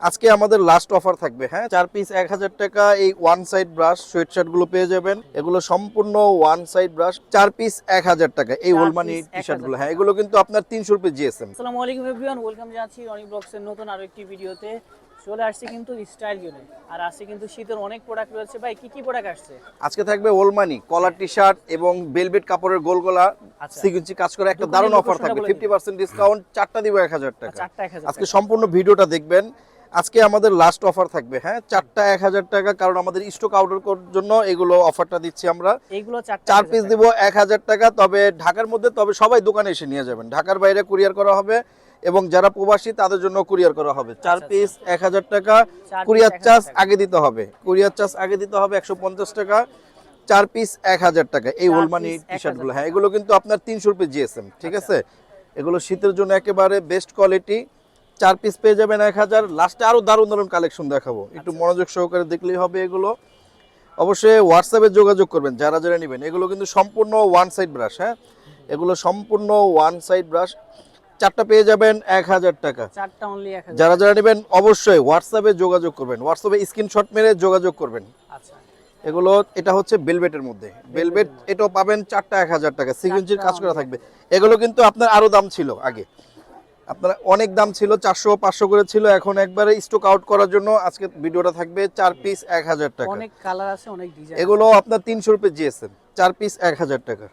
আজকে আমাদের last offer থাকবে হ্যাঁ? চার পিস এক হাজার টাকা এই ওয়ান সাইড ব্রাশ সোয়েট শার্টগুলো পেয়ে যাবেন। এগুলো সম্পূর্ণ ওয়ান সাইড ব্রাশ চার পিস এক হাজার টাকা এই ওলমানি টি শার্টগুলো হ্যাঁ এগুলো কিন্তু আপনার তিনশো রুপি জিএসএম আসসালামু আলাইকুম এভরিওয়ান ওয়েলকাম জানাচ্ছি রনি ব্লগসের নতুন আরও একটি ভিডিওতে। চলে আসছি কিন্তু স্টাইল জোনে আর কিন্তু শীতের অনেক প্রোডাক্ট রয়েছে। ভাই কি কি প্রোডাক্ট আসছে? আজকে থাকবে ওলমানি কলার টি শার্ট এবং বেলভেট কাপড়ের গোল গলা আচ্ছা। সিকুয়েন্সি কাজ করে একটা দারুণ অফার থাকবে বলে দিন। ফিফটি পার্সেন্ট ডিসকাউন্ট চারটা দিব এক হাজার টাকা। চারটা এক হাজার আজকে সম্পূর্ণ ভিডিওটা দেখবেন। আজকে আমাদের লাস্ট অফার থাকবে হ্যাঁ? চারটা এক হাজার টাকা কারণ আমাদের স্টক আউটের জন্য এগুলো অফারটা দিচ্ছি আমরা। চারটা চার পিস দিব এক হাজার টাকা তবে ঢাকার মধ্যে তবে সবাই দোকানে এসে নিয়ে যাবেন। ঢাকার বাইরে কুরিয়ার করা হবে এবং যারা প্রবাসী তাদের জন্য কুরিয়ার করা হবে। চার আচ্ছা, পিস এক হাজার টাকা চার কুরিয়ার চার্জ আগে দিতে হবে। কুরিয়ার চার্জ আগে দিতে হবে একশো পঞ্চাশ টাকা চার পিস এক হাজার টাকা। এই চার ওলমানি টি শার্টগুলো হ্যাঁ এগুলো কিন্তু আপনার তিনশো রুপি জিএসএম ঠিক আচ্ছা। আছে? এগুলো শীতের জন্য একেবারে বেস্ট কোয়ালিটি চার পিস পেয়ে যাবেন এক হাজার। লাস্টে আরও দারুণ দারুণ কালেকশন দেখাবো। একটু আচ্ছা। মনোযোগ সহকারে দেখলেই হবে এগুলো। অবশ্যই হোয়াটসঅ্যাপে যোগাযোগ করবেন যারা যারা নেবেন। এগুলো কিন্তু সম্পূর্ণ ওয়ান সাইড ব্রাশ হ্যাঁ? এগুলো সম্পূর্ণ ওয়ান সাইড ব্রাশ চারটা পেয়ে যাবেন এক হাজার টাকা। যারা যারা নেবেন অবশ্যই হোয়াটসঅ্যাপে যোগাযোগ করবেন। হোয়াটসঅ্যাপে স্ক্রিনশট মেরে যোগাযোগ করবেন। আচ্ছা। এগুলো এটা হচ্ছে বেলভেটের মধ্যে। বেলভেট এটাও পাবেন চারটা এক হাজার টাকা। সিকুয়েন্সির কাজ করা থাকবে। এগুলো কিন্তু আপনার আরও দাম ছিল আগে। আপনার অনেক দাম ছিল চারশো পাঁচশো করে ছিল এখন একবারে স্টক আউট করার জন্য আজকে ভিডিওটা থাকবে চার পিস এক হাজার টাকা। অনেক কালার আছে অনেক ডিজাইন এগুলো আপনার তিনশো রুপে জিএসএম চার পিস এক হাজার টাকা।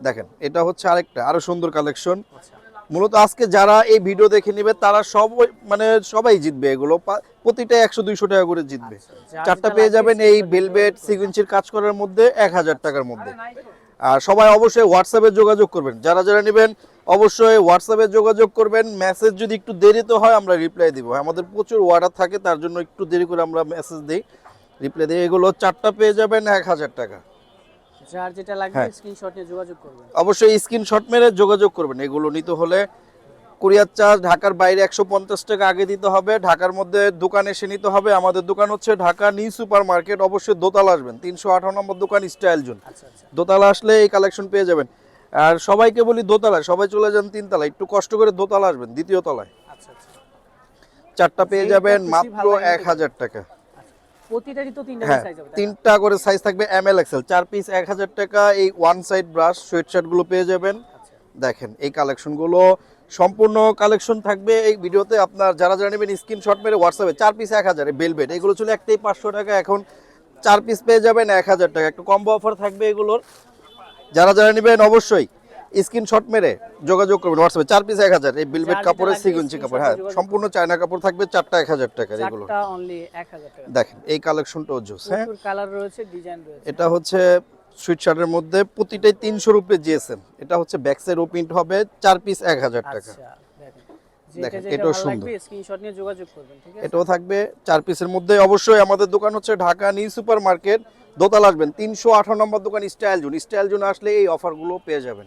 দেখেন এটা হচ্ছে আরেকটা আরও সুন্দর কালেকশন আচ্ছা। মূলত আজকে যারা এই ভিডিও দেখে নেবে তারা সব মানে সবাই জিতবে এগুলো। প্রতিটা একশো দুইশো টাকা করে জিতবে। আচ্ছা, চারটা পেয়ে যাবেন এই দিয়ে সিকুয়েন্সির কাজ করার মধ্যে এক হাজার টাকার মধ্যে। আর সবাই অবশ্যই হোয়াটসঅ্যাপে যোগাযোগ করবেন। যারা যারা নেবেন অবশ্যই হোয়াটসঅ্যাপে যোগাযোগ করবেন। মেসেজ যদি একটু দেরিতে হয় আমরা রিপ্লাই দিব। আমাদের প্রচুর অর্ডার থাকে তার জন্য একটু দেরি করে আমরা মেসেজ দিই রিপ্লাই দিই। এগুলো চারটা পেয়ে যাবেন এক হাজার টাকা। যার যেটা লাগবে হ্যাঁ। স্ক্রিনশট নিয়ে যোগাযোগ করবেন। অবশ্যই স্ক্রিনশট মেরে যোগাযোগ করবেন। এগুলো নিতে হলে কুরিয়ার চার্জ ঢাকার বাইরে একশো পঞ্চাশ টাকা আগে দিতে হবে। ঢাকার মধ্যে দোকানে এসে নিতে হবে। আমাদের দোকান হচ্ছে ঢাকা নিউ সুপার মার্কেট অবশ্যই দোতলা আসবেন। তিনশো আঠারো নম্বর দোকান স্টাইল জোন। আচ্ছা আচ্ছা। দোতলা আসলে এই কালেকশন পেয়ে যাবেন। আর সবাইকে বলি দোতলায় সবাই চলে যান তিনতলায়। একটু কষ্ট করে দোতলা আসবেন দ্বিতীয় তলায়। আচ্ছা চারটা পেয়ে যাবেন মাত্র এক হাজার টাকা। তিনটা হ্যাঁ? তিনটা করে সাইজ থাকবে এম এল এক্সেল চার পিস এক হাজার টাকা এই ওয়ান সাইড ব্রাশ সোয়েট শার্টগুলো পেয়ে যাবেন। দেখেন এই কালেকশনগুলো সম্পূর্ণ কালেকশন থাকবে। এই ভিডিওতে আপনার যারা যারা নেবেন স্ক্রিনশট মেরে হোয়াটসঅ্যাপে চার পিস এক হাজার বেলবেট এগুলো ছিল একটাই পাঁচশো টাকা। এখন চার পিস পেয়ে যাবেন এক হাজার টাকা। একটু কম্বো অফার থাকবে এগুলোর। যারা যারা নেবেন অবশ্যই স্ক্রিনশট মেরে যোগাযোগ করবেন হোয়াটসঅ্যাপে চার পিস এক হাজার এই বেলবেট কাপড়ের সিগুয়েন্সি কাপড় হ্যাঁ সম্পূর্ণ চায়না কাপড় থাকবে চারটা এক হাজার টাকার এগুলো দেখেন এই কালেকশনটাও জোস হ্যাঁ? কালার রয়েছে ডিজাইন রয়েছে। এটা হচ্ছে সুইট শার্টের মধ্যে প্রতিটাই তিনশো রুপে জিএসএম। এটা হচ্ছে ব্যাকসাইড ও প্রিন্ট হবে চার পিস এক হাজার টাকা। আচ্ছা দেখেন। এটাও সুন্দর। স্ক্রিনশট নিয়ে যোগাযোগ করবেন ঠিক আছে? এটাও থাকবে চার পিসের মধ্যে। অবশ্যই আমাদের দোকান হচ্ছে ঢাকা নিউ সুপার মার্কেট দোতলা আসবেন তিনশো আঠারো নম্বর দোকান স্টাইল জোন। স্টাইল জোন আসলে এই অফারগুলো পেয়ে যাবেন।